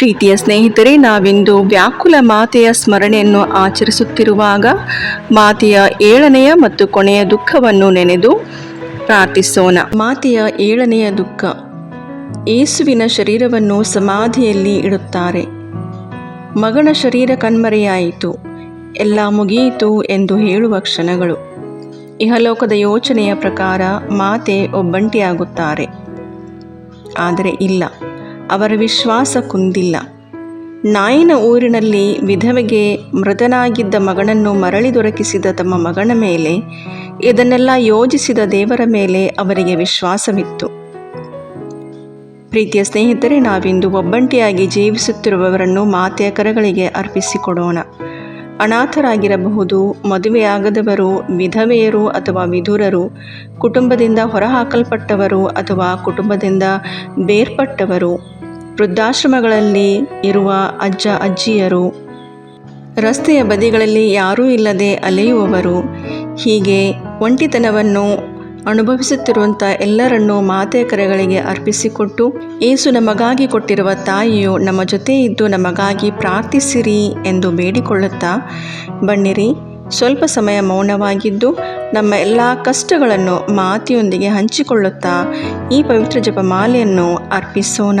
ಪ್ರೀತಿಯ ಸ್ನೇಹಿತರೆ, ನಾವಿಂದು ವ್ಯಾಕುಲ ಮಾತೆಯ ಸ್ಮರಣೆಯನ್ನು ಆಚರಿಸುತ್ತಿರುವಾಗ ಮಾತೆಯ ಏಳನೆಯ ಮತ್ತು ಕೊನೆಯ ದುಃಖವನ್ನು ನೆನೆದು ಪ್ರಾರ್ಥಿಸೋಣ. ಮಾತೆಯ ಏಳನೆಯ ದುಃಖ ಏಸುವಿನ ಶರೀರವನ್ನು ಸಮಾಧಿಯಲ್ಲಿ ಇಡುತ್ತಾರೆ. ಮಗನ ಶರೀರ ಕಣ್ಮರೆಯಾಯಿತು, ಎಲ್ಲ ಮುಗಿಯಿತು ಎಂದು ಹೇಳುವ ಕ್ಷಣಗಳು. ಇಹಲೋಕದ ಯೋಚನೆಯ ಪ್ರಕಾರ ಮಾತೆ ಒಬ್ಬಂಟಿಯಾಗುತ್ತಾರೆ. ಆದರೆ ಇಲ್ಲ ಅವರ ವಿಶ್ವಾಸ ಕುಂದಿಲ್ಲ. ನಾಯಿನ ಊರಿನಲ್ಲಿ ವಿಧವೆಗೆ ಮೃತನಾಗಿದ್ದ ಮಗನನ್ನು ಮರಳಿ ದೊರಕಿಸಿದ ತಮ್ಮ ಮಗನ ಮೇಲೆ, ಇದನ್ನೆಲ್ಲ ಯೋಜಿಸಿದ ದೇವರ ಮೇಲೆ ಅವರಿಗೆ ವಿಶ್ವಾಸವಿತ್ತು. ಪ್ರೀತಿಯ ಸ್ನೇಹಿತರೆ, ನಾವಿಂದು ಒಬ್ಬಂಟಿಯಾಗಿ ಜೀವಿಸುತ್ತಿರುವವರನ್ನು ಮಾತೆಯ ಕರಗಳಿಗೆ ಅರ್ಪಿಸಿಕೊಡೋಣ. ಅನಾಥರಾಗಿರಬಹುದು, ಮದುವೆಯಾಗದವರು, ವಿಧವೆಯರು ಅಥವಾ ವಿಧುರರು, ಕುಟುಂಬದಿಂದ ಹೊರಹಾಕಲ್ಪಟ್ಟವರು ಅಥವಾ ಕುಟುಂಬದಿಂದ ಬೇರ್ಪಟ್ಟವರು ವೃದ್ಧಾಶ್ರಮಗಳಲ್ಲಿ ಇರುವ ಅಜ್ಜ ಅಜ್ಜಿಯರು, ರಸ್ತೆಯ ಬದಿಗಳಲ್ಲಿ ಯಾರೂ ಇಲ್ಲದೆ ಅಲೆಯುವವರು, ಹೀಗೆ ಒಂಟಿತನವನ್ನು ಅನುಭವಿಸುತ್ತಿರುವಂಥ ಎಲ್ಲರನ್ನೂ ಮಾತೆಯ ಕರೆಗಳಿಗೆ ಅರ್ಪಿಸಿಕೊಟ್ಟು ಏಸು ನಮಗಾಗಿ ಕೊಟ್ಟಿರುವ ತಾಯಿಯು ನಮ್ಮ ಜೊತೆ ಇದ್ದು ನಮಗಾಗಿ ಪ್ರಾರ್ಥಿಸಿರಿ ಎಂದು ಬೇಡಿಕೊಳ್ಳುತ್ತಾ, ಬನ್ನಿರಿ, ಸ್ವಲ್ಪ ಸಮಯ ಮೌನವಾಗಿದ್ದು ನಮ್ಮ ಎಲ್ಲ ಕಷ್ಟಗಳನ್ನು ಮಾತೆಯೊಂದಿಗೆ ಹಂಚಿಕೊಳ್ಳುತ್ತಾ ಈ ಪವಿತ್ರ ಜಪಮಾಲೆಯನ್ನು ಅರ್ಪಿಸೋಣ.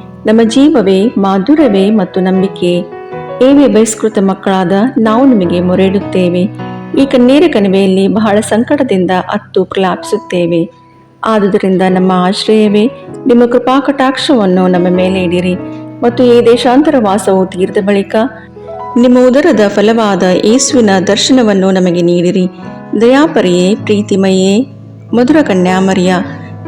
ನಮ್ಮ ಜೀವವೇ, ಮಾಧುರ್ಯವೇ ಮತ್ತು ನಂಬಿಕೆ. ಏವೇ ಬಹಿಷ್ಕೃತ ಮಕ್ಕಳಾದ ನಾವು ನಿಮಗೆ ಮೊರೆಯಿಡುತ್ತೇವೆ. ಈ ಕಣ್ಣೀರ ಕಣಿವೆಯಲ್ಲಿ ಬಹಳ ಸಂಕಟದಿಂದ ಅತ್ತು ಪ್ರಲಾಪಿಸುತ್ತೇವೆ. ಆದುದರಿಂದ ನಮ್ಮ ಆಶ್ರಯವೇ, ನಿಮ್ಮ ಕೃಪಾ ಕಟಾಕ್ಷವನ್ನು ನಮ್ಮ ಮೇಲೆ ಇಡಿರಿ. ಮತ್ತು ಈ ದೇಶಾಂತರ ವಾಸವು ತೀರ್ದ ಬಳಿಕ ನಿಮ್ಮ ಉದರದ ಫಲವಾದ ಯೇಸುವಿನ ದರ್ಶನವನ್ನು ನಮಗೆ ನೀಡಿರಿ. ದಯಾಪರಿಯೇ ಪ್ರೀತಿಮಯೇ ಮಧುರ ಕನ್ಯಾಮರಿಯ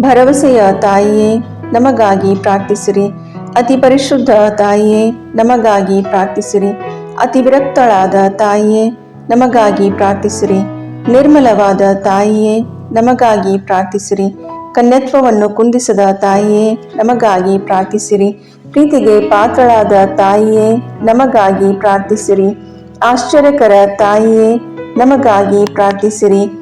ಭರವಸೆಯ ತಾಯಿಯೇ, ನಮಗಾಗಿ ಪ್ರಾರ್ಥಿಸಿರಿ. ಅತಿ ಪರಿಶುದ್ಧ ತಾಯಿಯೇ, ನಮಗಾಗಿ ಪ್ರಾರ್ಥಿಸಿರಿ. ಅತಿ ವಿರಕ್ತಳಾದ ತಾಯಿಯೇ, ನಮಗಾಗಿ ಪ್ರಾರ್ಥಿಸಿರಿ. ನಿರ್ಮಲವಾದ ತಾಯಿಯೇ, ನಮಗಾಗಿ ಪ್ರಾರ್ಥಿಸಿರಿ. ಕನ್ಯತ್ವವನ್ನು ಕುಂದಿಸದ ತಾಯಿಯೇ, ನಮಗಾಗಿ ಪ್ರಾರ್ಥಿಸಿರಿ. ಪ್ರೀತಿಗೆ ಪಾತ್ರಳಾದ ತಾಯಿಯೇ, ನಮಗಾಗಿ ಪ್ರಾರ್ಥಿಸಿರಿ. ಆಶ್ಚರ್ಯಕರ ತಾಯಿಯೇ, ನಮಗಾಗಿ ಪ್ರಾರ್ಥಿಸಿರಿ.